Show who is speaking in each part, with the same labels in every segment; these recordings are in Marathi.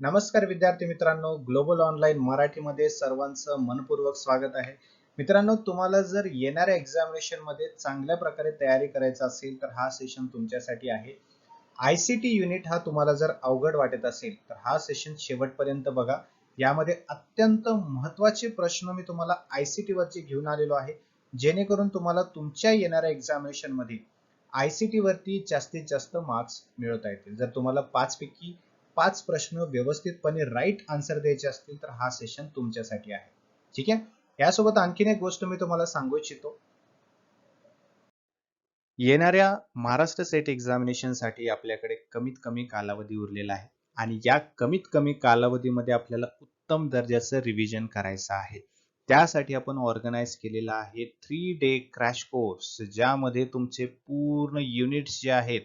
Speaker 1: नमस्कार विद्यार्थी मित्रांनो ग्लोबल ऑनलाईन मराठीमध्ये सर्वांचं मनपूर्वक स्वागत आहे. मित्रांनो तुम्हाला जर येणाऱ्या एक्झामिनेशनमध्ये चांगल्या प्रकारे तयारी करायचं असेल तर हा सेशन तुमच्यासाठी आहे. आय सी टी युनिट हा तुम्हाला जर अवघड वाटत असेल तर हा सेशन शेवटपर्यंत बघा. यामध्ये अत्यंत महत्त्वाचे प्रश्न मी तुम्हाला आय सी टी वरचे घेऊन आलेलो आहे. जेणेकरून तुम्हाला तुमच्या येणाऱ्या एक्झामिनेशनमध्ये आय सी टी वरती जास्तीत जास्त मार्क्स मिळवता येतील. जर तुम्हाला पाचपैकी पाच प्रश्न व्यवस्थितपणे राईट आन्सर द्यायचे असतील तर हा सेशन तुमच्यासाठी आहे. ठीक आहे? यासोबत आणखीन एक गोष्ट मी तुम्हाला सांगू इच्छितो. येणाऱ्या महाराष्ट्र सेट एक्झामिनेशनसाठी आपल्याकडे कमीत कमी कालावधी उरलेला आहे. आणि या कमीत कमी कालावधीमध्ये आपल्याला उत्तम दर्जाचं रिव्हिजन करायचं आहे. त्यासाठी आपण ऑर्गनाईज केलेला आहे थ्री डे क्रॅश कोर्स ज्यामध्ये तुमचे पूर्ण युनिट्स जे आहेत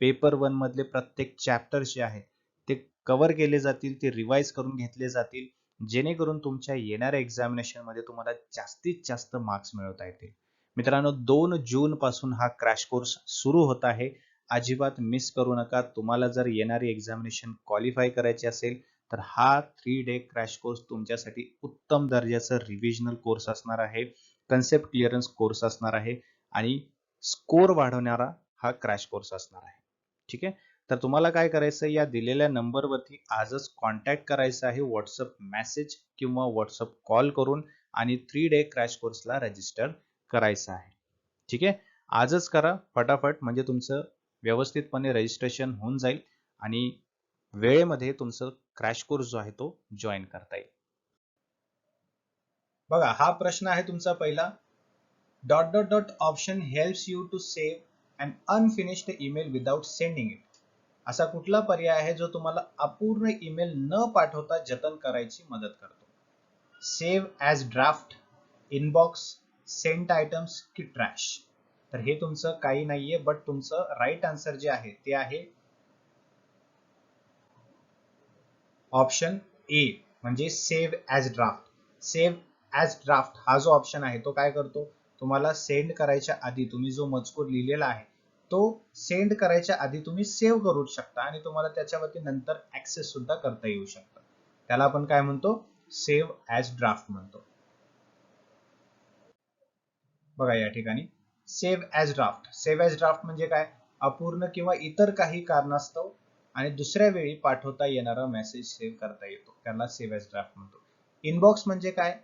Speaker 1: पेपर वन मधले प्रत्येक चॅप्टर जे आहेत ते कव्हर केले जातील ते रिवाइज करून घेतले जातील. जेणेकरून तुमच्या येणाऱ्या एक्झामिनेशनमध्ये तुम्हाला जास्तीत जास्त मार्क्स मिळवता येतील. मित्रांनो दोन जून पासून हा क्रॅश कोर्स सुरू होत आहे. अजिबात मिस करू नका. तुम्हाला जर येणारी एक्झामिनेशन क्वालिफाय करायची असेल तर हा थ्री डे क्रॅश कोर्स तुमच्यासाठी उत्तम दर्जाचा रिव्हिजनल कोर्स असणार आहे. कन्सेप्ट क्लिअरन्स कोर्स असणार आहे. आणि स्कोर वाढवणारा हा क्रॅश कोर्स असणार आहे. ठीक आहे? तर तुम्हाला काय करायचं या दिलेल्या नंबरवरती आजच कॉन्टॅक्ट करायचं आहे व्हॉट्सअप मेसेज किंवा व्हॉट्सअप कॉल करून आणि थ्री डे क्रॅश कोर्सला रजिस्टर करायचं आहे. ठीक आहे? आजच करा फटाफट म्हणजे तुमचं व्यवस्थितपणे रजिस्ट्रेशन होऊन जाईल आणि वेळेमध्ये तुमचं क्रॅश कोर्स जो आहे तो जॉईन करता येईल. बघा हा प्रश्न आहे तुमचा पहिला. Dot dot dot option helps you to save un unfinished email without sending it असा कुठला पर्याय आहे जो तुम्हाला अपूर्ण ईमेल न पाठवता जतन करायची मदत करतो? Save as draft inbox sent items की ट्रॅश? तर हे तुमचं काही नाहीये बट तुमचं राईट आन्सर जे आहे ते आहे ऑप्शन ए म्हणजे save as draft. Save as draft हा जो ऑप्शन आहे तो काय करतो? तुम्हाला सेंड करायच्या आधी तुम्ही जो मजकूर लिहिलेला आहे तो सेंड करायच्या आधी तुम्ही सेव्ह करू शकता आणि तुम्हाला त्याच्यावरती नंतर ऍक्सेस सुद्धा करता येऊ शकतं. त्याला आपण काय म्हणतो? सेव्ह ॲज ड्राफ्ट म्हणतो. बघा या ठिकाणी. Save as draft save as draft म्हणजे काय? अपूर्ण किंवा इतर काही कारणास्तव आणि दुसऱ्या वेळी पाठवता येणारा मेसेज सेव्ह करता येतो. त्याला सेव्ह ॲज ड्राफ्ट म्हणतो. इनबॉक्स म्हणजे काय?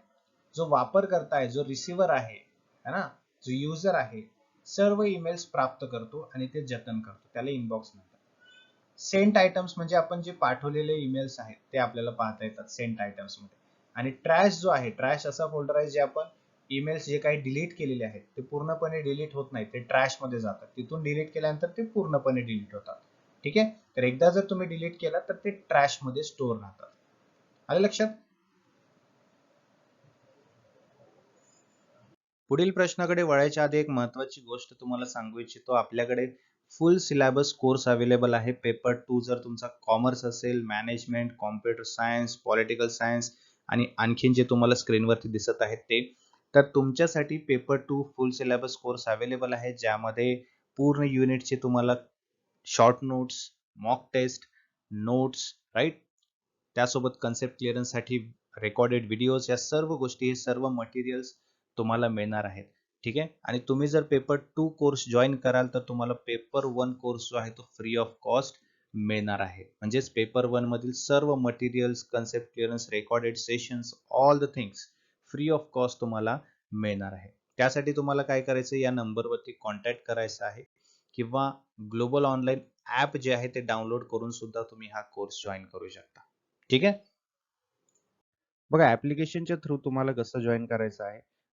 Speaker 1: जो वापर करताय जो रिसिव्हर आहे है ना? जो युजर आहे सर्व ईमेल्स प्राप्त करतो आणि ते जतन करतो. त्याला इनबॉक्स म्हणतात. सेंट आयटम्स म्हणजे आपण जे पाठवलेले ईमेल्स आहेत ते आपल्याला पाहता येतात सेंट आयटम्समध्ये. आणि ट्रॅश जो आहे ट्रॅश असा फोल्डर आहे जे आपण ईमेल्स जे काही डिलीट केलेले आहेत ते पूर्णपणे डिलीट होत नाही. ते ट्रॅशमध्ये जातात. तिथून डिलीट केल्यानंतर ते पूर्णपणे डिलीट होतात. ठीक आहे? तर एकदा जर तुम्ही डिलीट केला तर ते ट्रॅशमध्ये स्टोअर राहतात. आले लक्षात? पुढील प्रश्नाकडे वळायच्या आधी एक महत्वाची गोष्ट तुम्हाला सांगू इच्छितो. आपल्याकडे फुल सिलेबस कोर्स अवेलेबल आहे. पेपर टू जर तुमचा कॉमर्स असेल management computer science political science आणि आणखीन जे तुम्हाला स्क्रीनवरती दिसत आहेत ते तर तुमच्यासाठी paper two full syllabus course available आहे. ज्यामध्ये पूर्ण युनिटचे तुम्हाला short notes mock test notes right त्यासोबत कन्सेप्ट क्लिअरन्ससाठी रेकॉर्डेड व्हिडिओज या सर्व गोष्टी हे सर्व मटेरियल्स तुम्हाला मिळणार आहेत. ठीक आहे? आणि तुम्ही जर पेपर टू कोर्स जॉईन कराल तर तुम्हाला पेपर वन कोर्स जो आहे तो फ्री ऑफ कॉस्ट मिळणार आहे. म्हणजेच पेपर वन मधील सर्व materials concept clearance recorded sessions all the things free of cost तुम्हाला मिळणार आहे. त्यासाठी तुम्हाला काय करायचं या नंबरवरती कॉन्टॅक्ट करायचं आहे. किंवा ग्लोबल ऑनलाईन ऍप जे आहे ते डाउनलोड करून सुद्धा तुम्ही हा कोर्स जॉईन करू शकता. ठीक आहे? बघा ऍप्लिकेशनच्या थ्रू तुम्हाला कसं जॉईन करायचं आहे?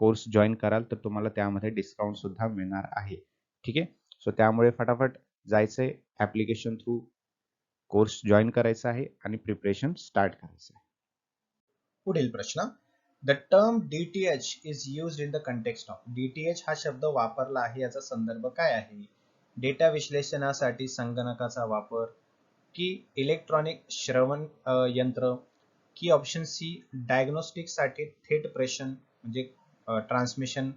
Speaker 1: कोर्स जॉईन कराल तर तुम्हाला त्यामध्ये डिस्काउंट सुद्धा मिळणार आहे. ठीक आहे? सो त्यामुळे फटाफट जायचंय ऍप्लिकेशन थ्रू कोर्स जॉईन करायचा आहे आणि प्रिपरेशन स्टार्ट करायचं आहे.
Speaker 2: पुढील प्रश्न. The term DTH is use in the context of DTH हा शब्द वापरला आहे याचा संदर्भ काय आहे? डेटा विश्लेषणासाठी संगणकाचा वापर की इलेक्ट्रॉनिक श्रवण यंत्र की ऑप्शन सी डायग्नोस्टिकसाठी थेट प्रेषण म्हणजे ट्रान्समिशन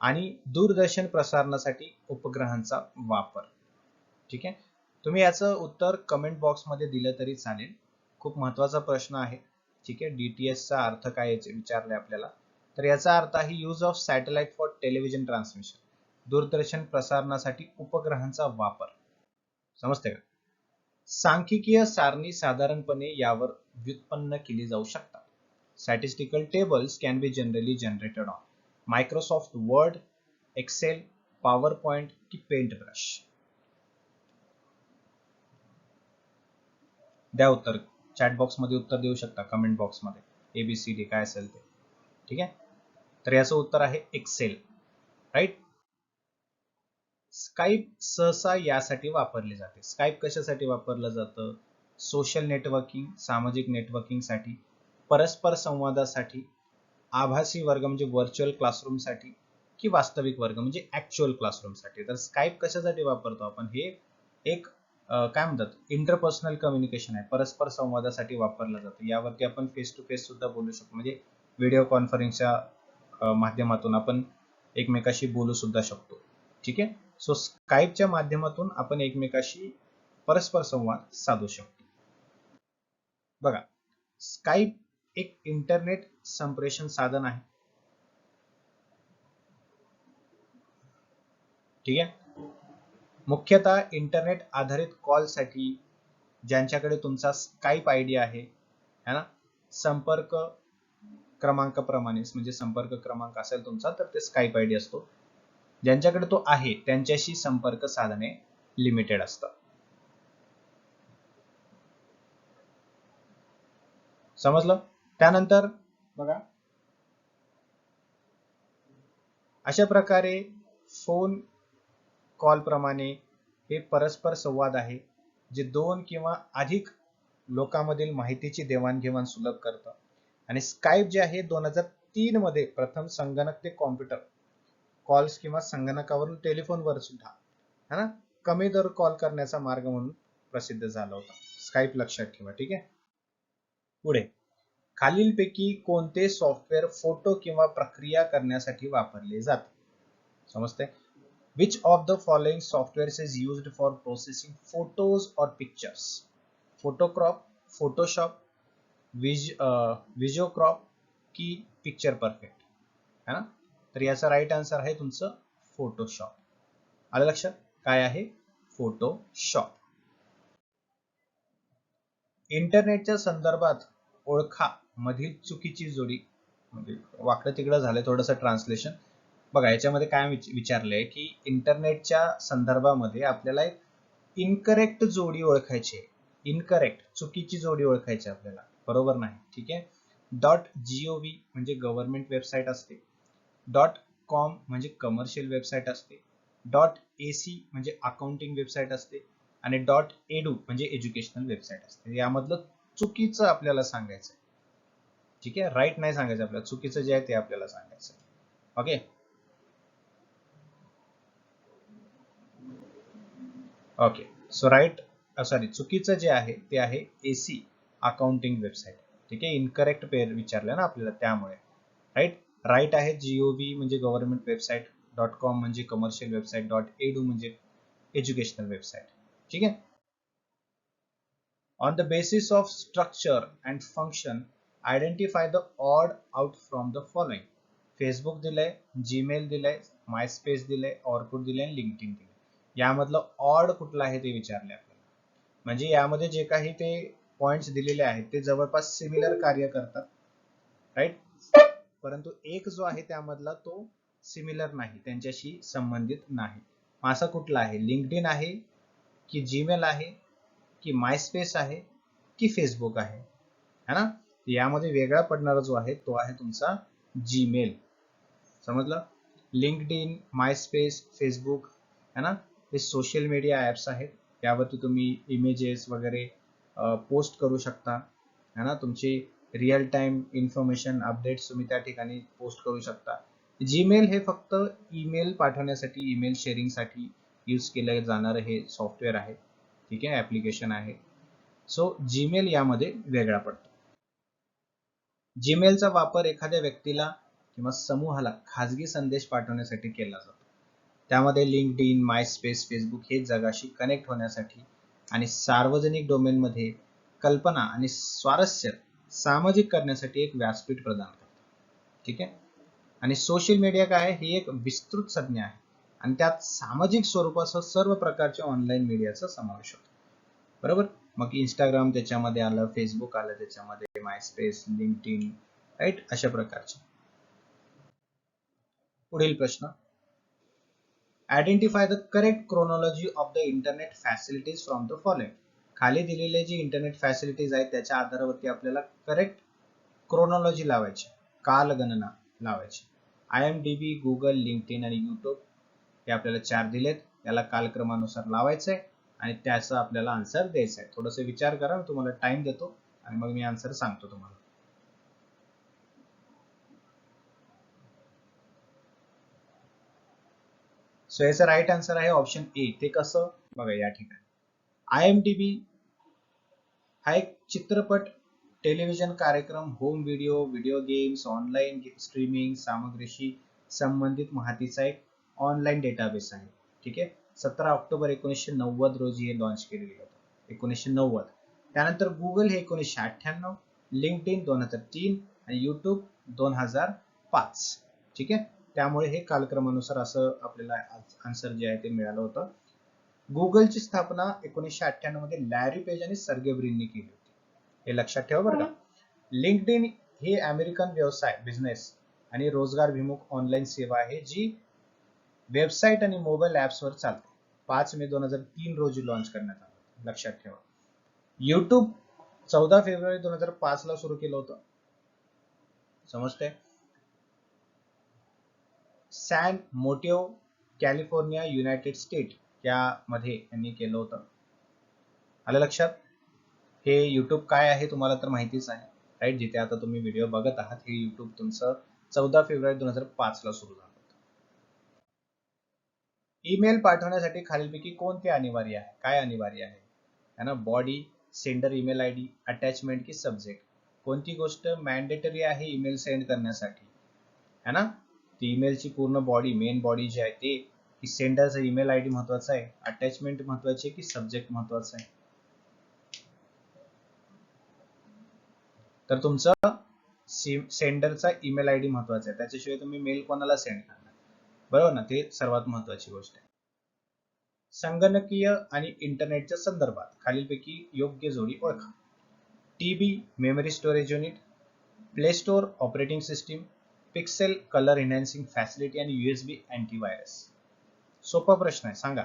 Speaker 2: आणि दूरदर्शन प्रसारणासाठी उपग्रहांचा वापर. ठीक आहे? तुम्ही याचं उत्तर कमेंट बॉक्समध्ये दिलं तरी चालेल. खूप महत्त्वाचा प्रश्न आहे. ठीक आहे? DTS चा अर्थ काय याचे विचारले आपल्याला. तर याचा अर्थ आहे use of satellite for television transmission दूरदर्शन प्रसारणासाठी उपग्रहांचा वापर. समजते का? सांख्यिकीय सारणी साधारणपणे यावर व्युत्पन्न केली जाऊ शकतात. Statistical tables can be generally generated on. Microsoft Word Excel PowerPoint की पेंट ब्रश द्या उत्तर. चॅट बॉक्समध्ये उत्तर देऊ शकता कमेंट बॉक्समध्ये. एबीसीडी काय असेल ते. ठीक आहे? तर याचं उत्तर आहे एक्सेल राईट स्काईप सहसा यासाठी वापरले जाते. स्काईप कशासाठी वापरलं जातं? सोशल नेटवर्किंग सामाजिक नेटवर्किंगसाठी. परस्पर संवादासाठी आभासी वर्ग म्हणजे व्हर्च्युअल क्लासरूमसाठी की वास्तविक वर्ग म्हणजे ऍक्च्युअल क्लासरूमसाठी? तर स्काईप कशासाठी वापरतो आपण? हे एक काय म्हणतात? इंटरपर्सनल कम्युनिकेशन आहे. परस्पर संवादासाठी वापरलं जातं. यावरती आपण फेस टू फेस सुद्धा बोलू शकतो. म्हणजे व्हिडिओ कॉन्फरन्सच्या माध्यमातून आपण एकमेकाशी बोलू सुद्धा शकतो. ठीक आहे? सो स्काईपच्या माध्यमातून आपण एकमेकाशी परस्पर संवाद साधू शकतो. बघा स्काईप एक इंटरनेट संप्रेषण साधन आहे. ठीक आहे? मुख्यतः इंटरनेट आधारित कॉलसाठी ज्यांच्याकडे तुमचा स्काईप आय डी आहे है ना? संपर्क क्रमांकाप्रमाणेच म्हणजे संपर्क क्रमांक असेल तुमचा तर ते स्काईप आय डी असतो. ज्यांच्याकडे तो आहे त्यांच्याशी संपर्क साधणे लिमिटेड असतं. समजलं? त्यानंतर बघा. अशा प्रकारे फोन कॉल प्रमाणे हे परस्पर संवाद आहे जे दोन किंवा अधिक लोकांमधील माहितीची देवाणघेवाण सुलभ करतं. आणि स्काईप जे आहे दोन हजार तीन मध्ये प्रथम संगणक ते कॉम्प्युटर कॉल्स किंवा संगणकावरून टेलिफोनवर सुद्धा. है ना? कमी दर कॉल करण्याचा मार्ग म्हणून प्रसिद्ध झाला होता. स्काईप लक्षात ठेवा ठीक आहे? पुढे. खालीलपैकी कोणते सॉफ्टवेअर फोटो किंवा प्रक्रिया करण्यासाठी वापरले जाते? समजते which of the following softwares is used for processing photos और pictures photocrop Photoshop wiz uh, की पिक्चर परफेक्ट है ना? तर याचा राईट आन्सर आहे तुमचं फोटोशॉप आलं लक्षात? काय आहे? फोटोशॉप इंटरनेटच्या संदर्भात ओळखा. मधील चुकीची जोडी म्हणजे वाकडं तिकडं झालं थोडंसं ट्रान्सलेशन बघा याच्यामध्ये काय विच- विचारलंय की इंटरनेटच्या संदर्भामध्ये आपल्याला एक इनकरेक्ट जोडी ओळखायची आहे. इनकरेक्ट चुकीची जोडी ओळखायची आहे आपल्याला. बरोबर नाही. ठीक आहे? डॉट जीओव्ही म्हणजे गव्हर्नमेंट वेबसाईट असते. डॉट कॉम म्हणजे कमर्शियल वेबसाईट असते. डॉट एसी म्हणजे अकाउंटिंग वेबसाईट असते. आणि डॉट एडू म्हणजे एज्युकेशनल वेबसाईट असते. यामधलं चुकीचं आपल्याला सांगायचं आहे ठीक आहे? राईट नाही सांगायचं आपल्याला. चुकीचं जे आहे ते आपल्याला सांगायचं okay okay so right sorry चुकीचं जे आहे ते आहे एसी अकाउंटिंग वेबसाईट ठीक आहे? इनकरेक्ट पेर विचारलं ना आपल्याला त्यामुळे. राईट राईट आहे जीओव्ही म्हणजे गव्हर्नमेंट वेबसाईट डॉट कॉम म्हणजे कमर्शियल वेबसाईट डॉट एडू म्हणजे एज्युकेशनल वेबसाईट ठीक आहे? On the basis of structure and function identify the odd out from the following. Facebook दिलंय जीमेल दिलंय मायस्पेस दिलंय ऑरकुट दिलंय आणि लिंक्डइन दिलंय. यामधलं ऑड कुठलं आहे ते विचारले आपल्याला. म्हणजे यामध्ये जे काही ते पॉइंट्स दिलेले आहेत ते जवळपास सिमिलर कार्य करतात. राईट परंतु एक जो आहे त्यामधला तो सिमिलर नाही त्यांच्याशी संबंधित नाही. मग असा कुठला आहे? लिंक्डइन आहे की जीमेल आहे की मायस्पेस आहे की फेसबुक आहे? है ना? यामध्ये वेगळा पडणारा जो आहे तो आहे तुमचा जीमेल समजलं? लिंक्डइन मायस्पेस फेसबुक है ना? हे सोशल मीडिया ॲप्स आहेत. यावरती तुम्ही इमेजेस वगैरे पोस्ट करू शकता. है ना? तुमची रिअल टाइम इन्फॉर्मेशन अपडेट्स तुम्ही त्या ठिकाणी पोस्ट करू शकता. जीमेल हे फक्त ईमेल पाठवण्यासाठी ईमेल शेअरिंगसाठी यूज केलं जाणारं हे सॉफ्टवेअर आहे. ठीक आहे? ॲप्लिकेशन आहे. सो जीमेल यामध्ये वेगळा पडतो. जीमेलचा वापर एखाद्या व्यक्तीला किंवा समूहाला खाजगी संदेश पाठवण्यासाठी केला जातो. त्यामध्ये लिंक्ड इन मायस्पेस फेसबुक हे जगाशी कनेक्ट होण्यासाठी आणि सार्वजनिक डोमेनमध्ये कल्पना आणि स्वारस्य सामाजिक करण्यासाठी एक व्यासपीठ प्रदान करतो ठीक आहे? आणि सोशल मीडिया काय आहे? ही एक विस्तृत संज्ञा आहे. आणि त्यात सामाजिक स्वरूपासह सर्व प्रकारच्या ऑनलाईन मीडियाचा समावेश होतो. बरोबर? मग इंस्टाग्राम त्याच्यामध्ये आलं फेसबुक आलं त्याच्यामध्ये मायस्पेस लिंक इन राईट अशा प्रकारचे. पुढील प्रश्न. Identify the correct chronology of the internet facilities from the following खाली दिलेले जे इंटरनेट फॅसिलिटीज आहेत त्याच्या आधारावरती आपल्याला करेक्ट क्रोनॉलॉजी लावायची. कालगणना लावायची. I M D B Google LinkedIn आणि युट्यूब हे आपल्याला चार दिलेत. याला कालक्रमानुसार लावायचंय. आणि त्याचा आपल्याला आन्सर द्यायचा आहे. थोडस विचार करा तुम्हाला टाइम देतो आणि मग मी आन्सर सांगतो तुम्हाला. सो याचा राईट आन्सर आहे ऑप्शन ए ते कसं? बघा या ठिकाणी. आय एम डी बी हा एक चित्रपट टेलिव्हिजन कार्यक्रम home video video games online streaming सामग्रीशी संबंधित माहितीचा एक ऑनलाईन डेटाबेस आहे. ठीक आहे? सतरा ऑक्टोबर एकोणीसशे नव्वद रोजी हे लॉन्च केलेलं होतं. एकोणीसशे नव्वद. त्यानंतर गुगल हे एकोणीसशे अठ्ठ्याण्णव लिंक्ड इन दोन हजार तीन आणि युट्यूब दोन हजार पाच. ठीक आहे? त्यामुळे हे कालक्रमानुसार असं आपल्याला आन्सर जे आहे ते मिळालं होतं. गुगलची स्थापना एकोणीसशे अठ्ठ्याण्णवमध्ये लॅरी पेज आणि सर्गे ब्रिनने केली होती. हे लक्षात ठेवा बरं का. लिंक्ड इन हे अमेरिकन व्यवसाय बिझनेस आणि रोजगार विमुख ऑनलाईन सेवा आहे जी वेबसाईट आणि मोबाईल ऍप्सवर चालते. पाच मे दोन हजार तीन रोजी लॉन्च करण्यात आला लक्षात ठेवा. युट्यूब चौदा फेब्रुवारी दोन हजार पाच ला सुरू केलं होतं. समजते San Mateo California United State यामध्ये यांनी केलं होतं. आलं लक्षात? हे युट्यूब काय आहे तुम्हाला तर माहितीच आहे राईट जिथे आता तुम्ही व्हिडिओ बघत आहात हे युट्यूब तुमचं चौदा फेब्रुवारी दोन हजार पाच ला सुरू झालं. ईमेल पाठवण्यासाठी खालीलपैकी कोणते अनिवार्य आहे? काय अनिवार्य आहे? है ना body sender email I D attachment की सब्जेक्ट कोणती गोष्ट मॅन्डेटरी आहे ईमेल सेंड करण्यासाठी? है ना ती ईमेलची पूर्ण बॉडी मेन बॉडी जी आहे ते की सेंडरचा ईमेल आय डी महत्त्वाचा आहे अटॅचमेंट महत्वाची आहे की सब्जेक्ट महत्त्वाचा आहे? तर तुमचं सेंडरचा ईमेल आय डी महत्त्वाचा आहे. त्याच्याशिवाय तुम्ही मेल कोणाला सेंड करणार? बरोबर ना? ते सर्वात महत्वाची गोष्ट आहे. संगणकीय आणि इंटरनेटच्या संदर्भात खालीलपैकी योग्य जोडी ओळखा. TB memory storage unit play store operating system pixel colour enhancing facility आणि युएसबी अँटीव्हायरस. सोपा प्रश्न आहे सांगा.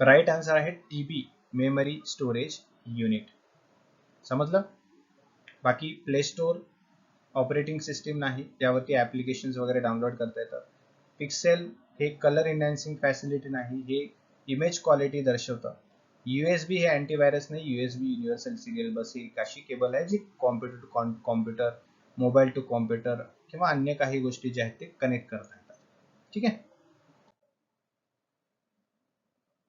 Speaker 2: तर राईट आन्सर आहे टीबी मेमरी स्टोरेज युनिट. समजलं? बाकी प्ले स्टोअर ऑपरेटिंग सिस्टीम नाही त्यावरती ॲप्लिकेशन्स वगैरे डाउनलोड करता येतं पिक्सेल हे कलर इन्हान्सिंग फॅसिलिटी नाही हे इमेज क्वालिटी दर्शवतं. यू एस बी हे अँटीव्हायरस नाही युएसबी युनिव्हर्सल सिरियल बस ही एक अशी केबल आहे जी computer to computer mobile to computer किंवा अन्य काही गोष्टी ज्या आहेत ते कनेक्ट करता येतात. ठीक आहे?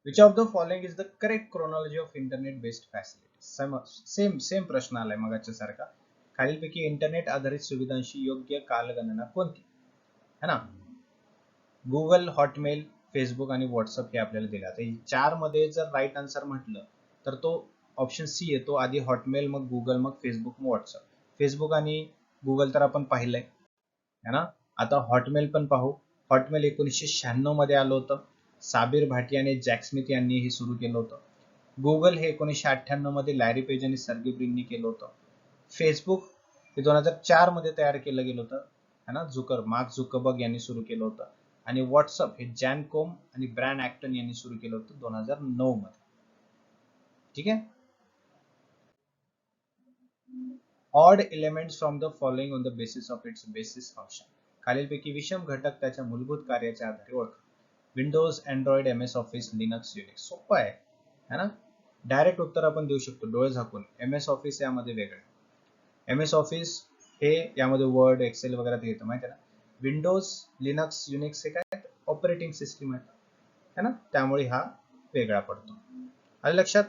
Speaker 2: Which of the following is the correct chronology of internet based facility same same प्रश्न आलाय मगाच्या सारखा खालीलपैकी इंटरनेट आधारित सुविधांशी योग्य कालगणना कोणती? है ना? गुगल हॉटमेल फेसबुक आणि व्हॉट्सअप हे आपल्याला दिले. आता चारमध्ये जर राईट आन्सर म्हटलं तर तो ऑप्शन सी येतो आधी हॉटमेल मग गुगल मग फेसबुक मग व्हॉट्सअप फेसबुक आणि गुगल तर आपण पाहिलंय. है ना? आता हॉटमेल पण पाहू. हॉटमेल एकोणीसशे शहाण्णवमध्ये आलं होतं. साबीर भाटिया आणि जॅक स्मिथ यांनी हे सुरू केलं होतं. गुगल हे एकोणीसशे अठ्ठ्याण्णवमध्ये लॅरी पेज आणि सर्गी ब्रिननी केलं होतं. फेसबुक हे दोन हजार चारमध्ये तयार केलं गेलं होतं. है ना? झुकर मार्क झुकरबर्ग यांनी सुरू केलं होतं. आणि व्हॉट्सअप हे जॅन कोम आणि ब्रँड ऍक्टन यांनी सुरू केलं होतं दोन हजार नऊ मध्ये. ठीक आहे? Odd elements from the following on the basis of its basis function खालीलपैकी विषम घटक त्याच्या मूलभूत कार्याच्या आधारे ओळखा. Windows Android M S Office Linux Unix सोपं आहे. है ना? डायरेक्ट उत्तर आपण देऊ शकतो. डोळे झाकून. एम एस ऑफिस यामध्ये वेगळं एम एस ऑफिस हे यामध्ये वर्ड एक्सेल वगैरे ते येतं माहिती आहे ना? विंडोज लिनक्स युनिक्स हे काय? ऑपरेटिंग सिस्टीम आहे. है ना? त्यामुळे हा वेगळा पडतो. आणि लक्षात?